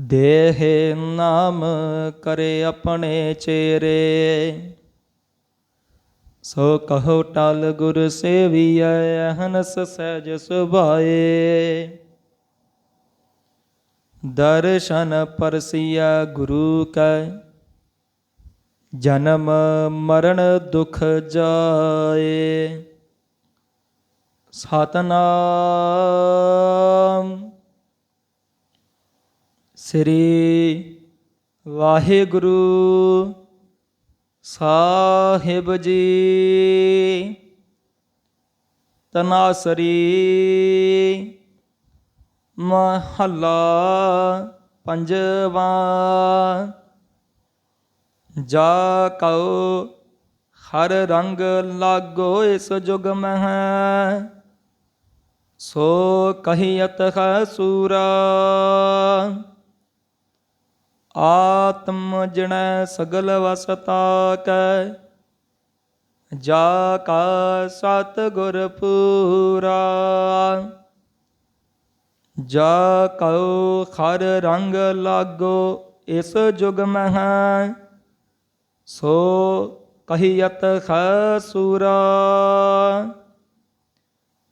ਦੇਹ ਨਾਮ ਕਰੇ ਆਪਣੇ ਚੇਰੇ। ਸੋ ਕਹੋ ਟਲ ਗੁਰ ਸੇਵੀਐ, ਹਨਸ ਸਹਿਜ ਸੁਭਾਏ। ਦਰਸ਼ਨ ਪਰਸੀਆ ਗੁਰੂ ਕੈ, ਜਨਮ ਮਰਨ ਦੁਖ ਜਾਏ। ਸਤਨਾਮ। ਸ੍ਰੀ ਵਾਹਿਗੁਰੂ ਸਾਹਿਬ ਜੀ। ਤਨਾਸਰੀ ਮਹੱਲਾ ਪੰਜਵਾ। ਜਾ ਕਉ ਹਰ ਰੰਗ ਲਾਗੋ ਇਸ ਜੁਗ ਮਹਿ। ਸੋ ਕਹੀਅਤ ਹੈ ਸੂਰਾ। ਆਤਮ ਜਣੈ ਸਗਲ ਵਸਤਾ ਕੈ। ਜਾ ਕਾ ਸਤ ਗੁਰ ਪੂਰਾ। ਜਾ ਕਉ ਖਰ ਰੰਗ ਲਾਗੋ ਇਸ ਜੁਗ ਮਹਿ। ਸੋ ਕਹੀਅਤ ਹੈ ਸੂਰਾ।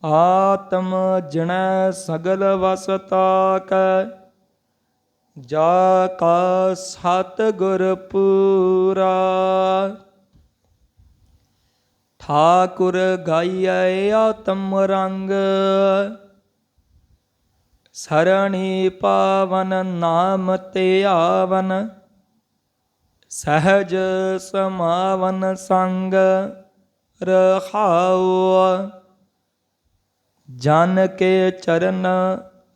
ਆਤਮ ਜਣੈ ਸਗਲ ਵਸਤਾ ਕੈ। ਜਾ ਕਾ ਸਤ ਗੁਰ ਪੂਰਾ ਠਾਕੁਰ ਗਾਈਐ ਆਤਮ ਰੰਗ। ਸਰਣੀ ਪਾਵਨ ਨਾਮ ਤੇ ਆਵਨ। ਸਹਜ ਸਮਾਵਨ ਸੰਗ ਰਹਾਉ ਜਨ ਕੇ ਚਰਨ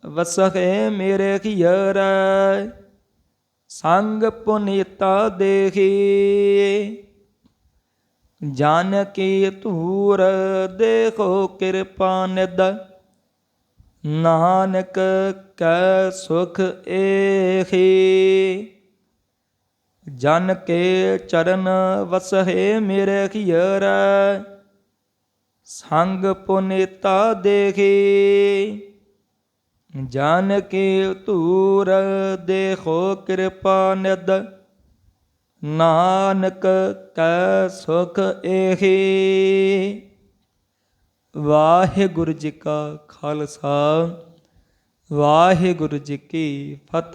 ਵਸਹਿ ਮੇਰੇ ਹਿਯਰੈ ਸੰਗ ਪੁਨੀਤਾ ਦੇਖੀ। ਜਨ ਕੀ ਧੂਰ ਦੇਖੋ ਕਿਰਪਾ ਨਿਦ ਨਾਨਕ ਕੈ ਸੁਖ ਏਹੀ। ਜਨ ਕੇ ਚਰਨ ਵਸਹਿ ਮੇਰੇ ਹਿਯਰੈ ਸੰਗ ਪੁਨੀਤਾ ਦੇਖੀ। ਜਨ ਕੀ ਧੂਰ ਦੇਖੋ ਕਿਰਪਾ ਨਿਦ ਨਾਨਕ ਕੈ ਸੁਖ ਏਹੀ। ਵਾਹਿਗੁਰੂ ਜੀ ਕਾ ਖਾਲਸਾ, ਵਾਹਿਗੁਰੂ ਜੀ ਕੀ ਫਤਿਹ।